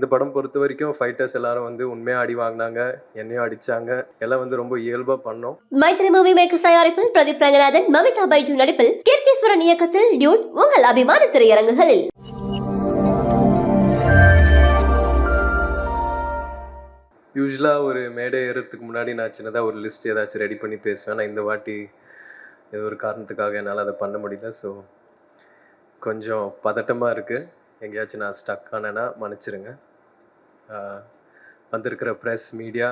இந்த படம் பொறுத்த வரைக்கும் ஃபைட்டர்ஸ் எல்லாரும் வந்து உண்மையாக அடி வாங்கினாங்க என்னையும் அடிச்சாங்க. எல்லாம் வந்து ரொம்ப இயல்பாக பண்ணோம். மைத்ரி மூவி மேக்கர்ஸ் தயாரிப்பில் பிரதீப் ரங்கநாதன் மமிதா பைஜு நடிப்பில் கீர்த்தீஸ்வரன் இயக்கத்தில் டியூட் உங்கள் அபிமான திரையரங்குகளில். யூஸ்வலாக ஒரு மேடை ஏறுறதுக்கு முன்னாடி நான் சின்னதாக ஒரு லிஸ்ட் ஏதாச்சும் ரெடி பண்ணி பேசுவேன். நான் இந்த வாட்டி ஏதோ ஒரு காரணத்துக்காக என்னால் அதை பண்ண முடியல. ஸோ கொஞ்சம் பதட்டமாக இருக்குது எங்கேயாச்சும் நான் ஸ்டக் ஆனேன்னா மன்னிச்சிருங்க. வந்திருக்கிற ப்ரெஸ் மீடியா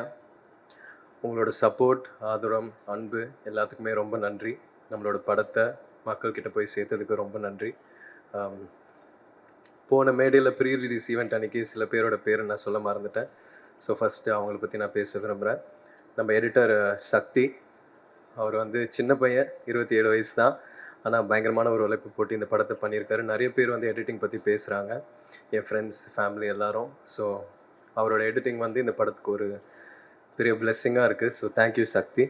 உங்களோட சப்போர்ட் ஆதரம் அன்பு எல்லாத்துக்குமே ரொம்ப நன்றி. நம்மளோட படத்தை மக்கள்கிட்ட போய் சேர்த்ததுக்கு ரொம்ப நன்றி. போன மேடையில் ப்ரீ ரிலீஸ் ஈவெண்ட் அன்னைக்கு சில பேரோட பேரை நான் சொல்ல மறந்துட்டேன். ஸோ ஃபஸ்ட்டு அவங்கள பற்றி நான் பேச விரும்புகிறேன் நம்ம எடிட்டர் சக்தி அவர் வந்து சின்ன பையன் இருபத்தி ஏழு வயசு தான். ஆனால் பயங்கரமான ஒரு உழைப்பு போட்டு இந்த படத்தை பண்ணியிருக்காரு. நிறைய பேர் வந்து எடிட்டிங் பற்றி பேசுகிறாங்க என் ஃப்ரெண்ட்ஸ் ஃபேமிலி எல்லாரும். ஸோ அவரோட எடிட்டிங் வந்து இந்த படத்துக்கு ஒரு பெரிய பிளெஸ்ஸிங்காக இருக்குது ஸோ தேங்க்யூ சக்தி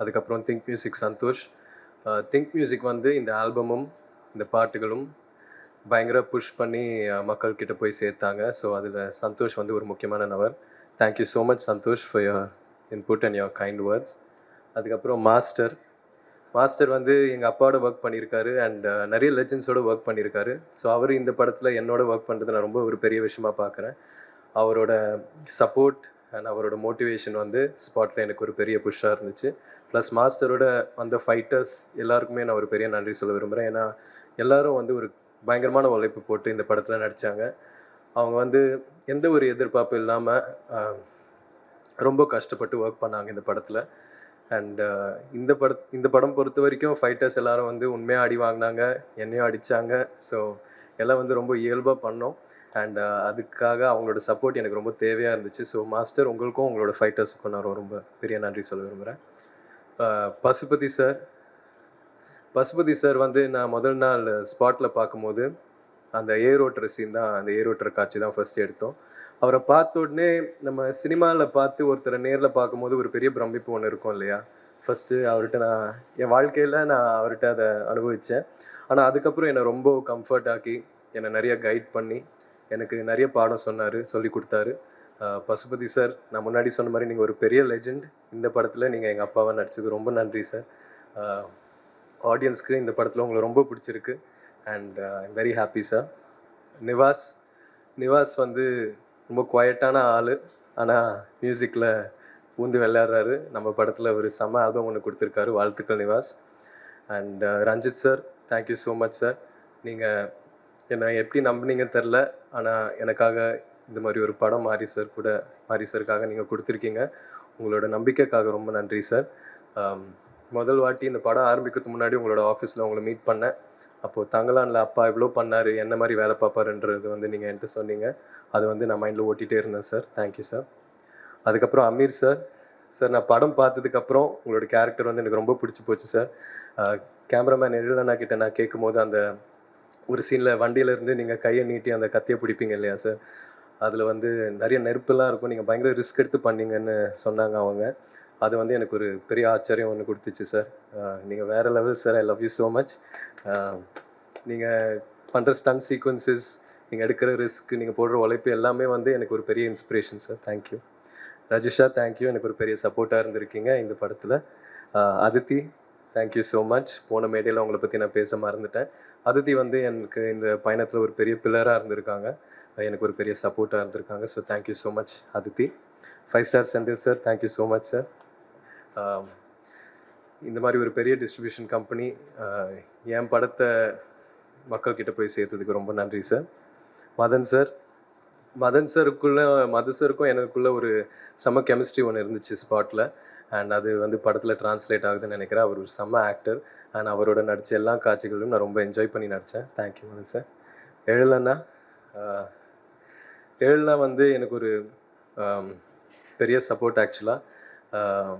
அதுக்கப்புறம் think music Santhosh think music வந்து இந்த ஆல்பமும் இந்த பாட்டுகளும் பயங்கர புஷ் பண்ணி uh, மக்கள்கிட்ட போய் சேர்த்தாங்க. ஸோ அதில் சந்தோஷ் வந்து ஒரு முக்கியமான நபர். Thank you so much Santhosh for your input and your kind words அதுக்கப்புறம் மாஸ்டர் மாஸ்டர் வந்து எங்கள் அப்பாவோட ஒர்க் பண்ணியிருக்காரு அண்ட் uh, நிறைய லெஜன்ஸோட ஒர்க் பண்ணியிருக்காரு. ஸோ அவர் இந்த படத்தில் என்னோட ஒர்க் பண்ணுறது நான் ரொம்ப ஒரு பெரிய விஷயமா பார்க்குறேன். அவரோட சப்போர்ட் அண்ட் அவரோட மோட்டிவேஷன் வந்து ஸ்பாட்டில் எனக்கு ஒரு பெரிய புஷ்ஷாக இருந்துச்சு. ப்ளஸ் மாஸ்டரோட அந்த ஃபைட்டர்ஸ் எல்லாருக்குமே நான் ஒரு பெரிய நன்றி சொல்ல விரும்புகிறேன் ஏன்னா எல்லாரும் வந்து ஒரு பயங்கரமான உழைப்பு போட்டு இந்த படத்தில் நடித்தாங்க அவங்க வந்து எந்த ஒரு எதிர்பார்ப்பு இல்லாமல் ரொம்ப கஷ்டப்பட்டு ஒர்க் பண்ணாங்க இந்த படத்தில். அண்ட் இந்த பட இந்த படம் பொறுத்த வரைக்கும் ஃபைட்டர்ஸ் எல்லாரும் வந்து உண்மையாக அடி வாங்கினாங்க என்னையும் அடித்தாங்க ஸோ எல்லாம் வந்து ரொம்ப இயல்பாக பண்ணோம். அண்ட் uh, அதுக்காக அவங்களோட சப்போர்ட் எனக்கு ரொம்ப தேவையாக இருந்துச்சு. ஸோ மாஸ்டர் உங்களுக்கும் உங்களோட ஃபைட்டர்ஸுக்கும் நான் ரொம்ப பெரிய நன்றி சொல்ல விரும்புகிறேன் uh, Pasupathi sir Pasupathi sir வந்து நான் முதல் நாள் ஸ்பாட்டில் பார்க்கும்போது அந்த ஏர் ஓட்டுற சீன் தான் அந்த ஏர் ஓட்டுற காட்சி தான் ஃபர்ஸ்ட் எடுத்தோம். அவரை பார்த்த உடனே நம்ம சினிமாவில் பார்த்து ஒருத்தரை நேரில் பார்க்கும்போது ஒரு பெரிய பிரமிப்பு ஒன்று இருக்கும் இல்லையா? ஃபஸ்ட்டு அவர்கிட்ட நான் என் வாழ்க்கையில் நான் அவர்கிட்ட அதை அனுபவித்தேன் ஆனால் அதுக்கப்புறம் என்னை ரொம்ப கம்ஃபர்ட் ஆக்கி என்னை நிறைய கைட் பண்ணி எனக்கு நிறைய பாடம் சொன்னார் சொல்லி கொடுத்தாரு. பசுபதி சார் நான் முன்னாடி சொன்ன மாதிரி நீங்கள் ஒரு பெரிய லெஜெண்ட் இந்த படத்தில் நீங்கள் எங்கள் அப்பாவை நடிச்சது ரொம்ப நன்றி சார். ஆடியன்ஸ்க்கு இந்த படத்தில் உங்களை ரொம்ப பிடிச்சிருக்கு. And I'm very happy sir Nivas Nivas வந்து ரொம்ப குவாய்ட்டான ஆள். ஆனால் மியூசிக்கில் பூந்து விளையாடுறாரு. நம்ம படத்தில் ஒரு செம்ம ஆல்பம் ஒன்று கொடுத்துருக்காரு. வாழ்த்துக்கள் Nivas. And Ranjith sir thank you so much sir நீங்கள் என்னை எப்படி நம்பினீங்க தெரில ஆனால் எனக்காக இந்த மாதிரி ஒரு படம் மாரி சார் கூட மாரி சாருக்காக நீங்கள் கொடுத்துருக்கீங்க. உங்களோட நம்பிக்கைக்காக ரொம்ப நன்றி சார். முதல் வாட்டி இந்த படம் ஆரம்பிக்கிறதுக்கு முன்னாடி உங்களோட ஆஃபீஸில் உங்களை மீட் பண்ணேன். அப்போது தங்கலானில் அப்பா இவ்வளோ பண்ணார் என்ன மாதிரி வேலை பார்ப்பாருன்றது வந்து நீங்கள் என்கிட்ட சொன்னீங்க. அது வந்து நான் மைண்டில் ஓட்டிகிட்டே இருந்தேன் சார். Thank you sir. அதுக்கப்புறம் அமீர் சார். சார் நான் படம் பார்த்ததுக்கப்புறம் உங்களோட கேரக்டர் வந்து எனக்கு ரொம்ப பிடிச்சி போச்சு சார். கேமராமேன் எழிலண்ணா கிட்ட நான் கேட்கும்போது அந்த ஒரு சீனில் வண்டியிலேருந்து நீங்கள் கையை நீட்டி அந்த கத்தியை பிடிப்பீங்க இல்லையா சார் அதில் வந்து நிறைய நெருப்பெல்லாம் இருக்கும். நீங்கள் பயங்கர ரிஸ்க் எடுத்து பண்ணீங்கன்னு சொன்னாங்க அவங்க. அது வந்து எனக்கு ஒரு பெரிய ஆச்சரியம் ஒன்று கொடுத்துச்சு சார் நீங்கள் வேறு level sir I love you so much நீங்கள் பண்ணுற ஸ்டன் சீக்வன்சஸ் நீங்கள் எடுக்கிற ரிஸ்க் நீங்கள் போடுற உழைப்பு எல்லாமே வந்து எனக்கு ஒரு பெரிய inspiration sir thank you Rajisha thank you எனக்கு ஒரு பெரிய சப்போர்ட்டாக இருந்திருக்கீங்க இந்த படத்தில். அதித்தி தேங்க்யூ ஸோ மச் போன மேடையில் உங்களை பற்றி நான் பேச மறந்துட்டேன். அதித்தி வந்து எனக்கு இந்த பயணத்தில் ஒரு பெரிய பில்லராக இருந்திருக்காங்க. எனக்கு ஒரு பெரிய சப்போர்ட்டாக இருந்திருக்காங்க. So thank you so much Aditi five star Senthil sir thank you so much sir இந்த மாதிரி ஒரு பெரிய டிஸ்ட்ரிபியூஷன் கம்பெனி uh, என் படத்தை மக்கள்கிட்ட போய் சேர்த்ததுக்கு ரொம்ப நன்றி சார் மதன் சார் மதன் சாருக்குள்ளே மதன் சாருக்கும் எனக்குள்ளே ஒரு செம்ம கெமிஸ்ட்ரி ஒன்று இருந்துச்சு ஸ்பாட்டில் அண்ட் அது வந்து படத்தில் டிரான்ஸ்லேட் ஆகுதுன்னு நினைக்கிறேன். அவர் ஒரு செம்ம ஆக்டர் அண்ட் அவரோட நடித்த எல்லா காட்சிகளும் நான் ரொம்ப என்ஜாய் பண்ணி நடித்தேன் தேங்க்யூ மதன் சார் எழுலன்னா எழுலா வந்து எனக்கு ஒரு பெரிய சப்போர்ட் ஆக்சுவலாக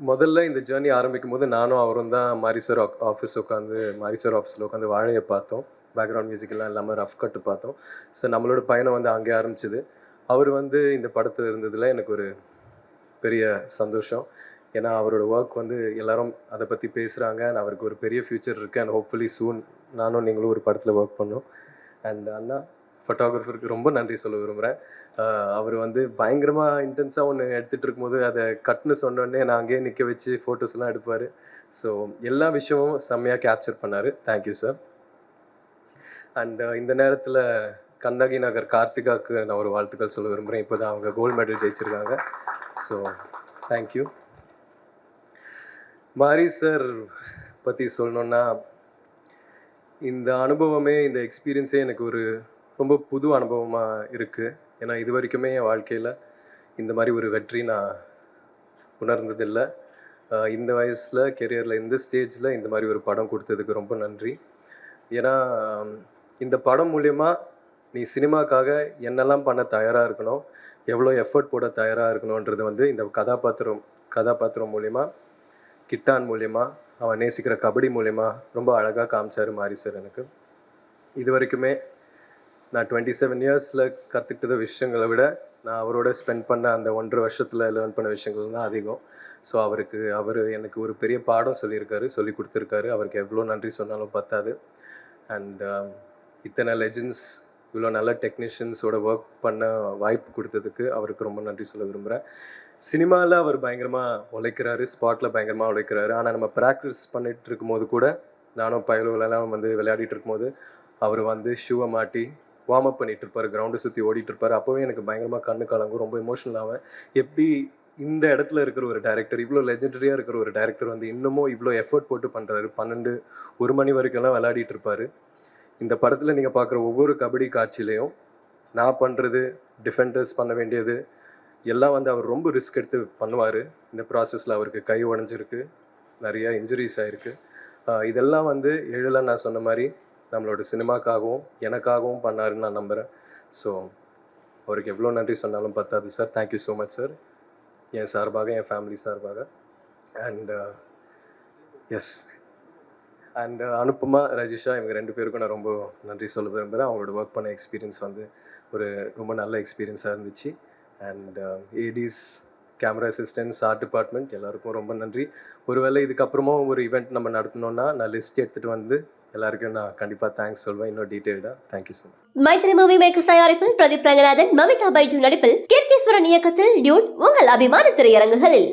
முதல்ல இந்த ஜேர்னி ஆரம்பிக்கும் போது நானும் அவரும் தான் மாரி சார் ஆஃபீஸ் உட்காந்து மாரி சார் ஆஃபீஸில் உட்காந்து வாழையை பார்த்தோம். பேக்ரவுண்ட் மியூசிக்கெல்லாம் இல்லாமல் ரஃப் கட்டு பார்த்தோம். ஸோ நம்மளோட பயணம் வந்து அங்கே ஆரம்பிச்சிது. அவர் வந்து இந்த படத்தில் இருந்ததில் எனக்கு ஒரு பெரிய சந்தோஷம். ஏன்னா அவரோட ஒர்க் வந்து எல்லாரும் அதை பற்றி பேசுகிறாங்க அண்ட் அவருக்கு ஒரு பெரிய ஃப்யூச்சர் இருக்குது அண்ட் ஹோப்ஃபுல்லி சூன் நானும் நீங்களும் ஒரு படத்தில் ஒர்க் பண்ணோம். அண்ட் அண்ணா ஃபோட்டோகிராஃபருக்கு ரொம்ப நன்றி சொல்ல விரும்புகிறேன் அவர் வந்து பயங்கரமாக இன்டென்ஸாக ஒன்று எடுத்துகிட்டு இருக்கும்போது அதை கட்னு சொன்னோடனே நான் அங்கேயே நிற்க வச்சு ஃபோட்டோஸ்லாம் எடுப்பார். ஸோ எல்லா விஷயமும் செம்மையாக கேப்சர் பண்ணார். தேங்க்யூ சார் அண்ட் இந்த நேரத்தில் கண்ணகி நகர் கார்த்திகாவுக்கு நான் ஒரு வாழ்த்துக்கள் சொல்ல விரும்புகிறேன் இப்போ தான் அவங்க கோல்டு மெடல் ஜெயிச்சிருக்காங்க. So thank you Mari sir பற்றி சொல்லணுன்னா இந்த அனுபவமே இந்த எக்ஸ்பீரியன்ஸே எனக்கு ஒரு ரொம்ப புது அனுபவமாக இருக்குது ஏன்னா இது வரைக்குமே என் வாழ்க்கையில் இந்த மாதிரி ஒரு வெற்றி நான் உணர்ந்ததில்லை. இந்த வயசில் கெரியரில் இந்த ஸ்டேஜில் இந்த மாதிரி ஒரு படம் கொடுத்ததுக்கு ரொம்ப நன்றி. ஏன்னா இந்த படம் மூலயமா நீ சினிமாக்காக என்னெல்லாம் பண்ண தயாராக இருக்கணும்? எவ்வளோ எஃபர்ட் போட தயாராக இருக்கணுன்றது வந்து இந்த கதாபாத்திரம் கதாபாத்திரம் மூலயமா கிட்டான் மூலயமா அவன் நேசிக்கிற கபடி மூலயமா ரொம்ப அழகாக காமிச்சார் மாரி சார் எனக்கு. இது வரைக்குமே நான் டுவெண்ட்டி செவன் இயர்ஸில் கற்றுக்கிட்ட விஷயங்களை விட நான் அவரோட ஸ்பெண்ட் பண்ண அந்த ஒன்றரை வருஷத்தில் லேர்ன் பண்ண விஷயங்கள் தான் அதிகம். ஸோ அவருக்கு அவர் எனக்கு ஒரு பெரிய பாடம் சொல்லியிருக்காரு சொல்லி கொடுத்துருக்காரு. அவருக்கு எவ்வளோ நன்றி சொன்னாலும் பத்தாது. அண்ட் um, இத்தனை லெஜெண்ட்ஸ் இவ்வளோ நல்ல டெக்னீஷியன்ஸோட ஒர்க் பண்ண வாய்ப்பு கொடுத்ததுக்கு அவருக்கு ரொம்ப நன்றி சொல்ல விரும்புகிறேன் சினிமாவில் அவர் பயங்கரமாக உழைக்கிறாரு ஸ்பாட்டில் பயங்கரமாக உழைக்கிறாரு. ஆனால் நம்ம ப்ராக்டிஸ் பண்ணிகிட்டு இருக்கும்போது கூட நானும் பயலுகளெல்லாம் வந்து விளையாடிட்டு இருக்கும்போது அவர் வந்து ஷூவை மாட்டி வார்ம் அப் பண்ணிகிட்டு இருப்பார் கிரவுண்டை சுற்றி ஓடிட்டு இருப்பார். அப்போவே எனக்கு பயங்கரமாக கண்ணு கலங்கும் ரொம்ப எமோஷனல் எப்படி இந்த இடத்துல இருக்கிற ஒரு டேரக்டர் இவ்வளோ லெஜெண்டரியாக இருக்கிற ஒரு டேரக்டர் வந்து இன்னமும் இவ்வளோ எஃபர்ட் போட்டு பண்ணுறாரு பன்னெண்டு ஒரு மணி வரைக்கும்லாம் விளையாடிட்டு இருப்பார். இந்த படத்தில் நீங்கள் பார்க்குற ஒவ்வொரு கபடி காட்சியிலையும் நான் பண்ணுறது டிஃபெண்டர்ஸ் பண்ண வேண்டியது எல்லாம் வந்து அவர் ரொம்ப ரிஸ்க் எடுத்து பண்ணுவார். இந்த ப்ராசஸில் அவருக்கு கை உடஞ்சிருக்கு. நிறையா இன்ஜுரிஸ் ஆகிருக்கு இதெல்லாம் வந்து எழில நான் சொன்ன மாதிரி நம்மளோட சினிமாக்காகவும் எனக்காகவும் பண்ணாருன்னு நான் நம்புகிறேன் ஸோ அவருக்கு எவ்வளோ நன்றி சொன்னாலும் பத்தாது sir. Thank you so much sir என் சார்பாக என் ஃபேமிலி சார்பாக. And S uh, and uh, Anupama Rajisha இவங்க ரெண்டு பேருக்கும் நான் ரொம்ப நன்றி சொல்ல விரும்புகிறேன் அவங்களோட ஒர்க் பண்ண எக்ஸ்பீரியன்ஸ் வந்து ஒரு ரொம்ப நல்ல எக்ஸ்பீரியன்ஸாக இருந்துச்சு. And ADs camera assistants art department எல்லாருக்கும் ரொம்ப நன்றி. ஒருவேளை இதுக்கப்புறமும் ஒரு ஈவெண்ட் நம்ம நடத்தணும்னா நான் லிஸ்ட் எடுத்துகிட்டு வந்து எல்லாருக்கும் நான் கண்டிப்பாக தேங்க்ஸ் சொல்வேன். இன்னும் டீட்டெயில்டாக thank you so much Mythri movie makers தயாரிப்பில் பிரதீப் ரங்கநாதன் மமிதா பைஜு நடிப்பில் கீர்த்தீஸ்வரன் இயக்கத்தில் டியூட் உங்கள் அபிமான திரையரங்குகளில்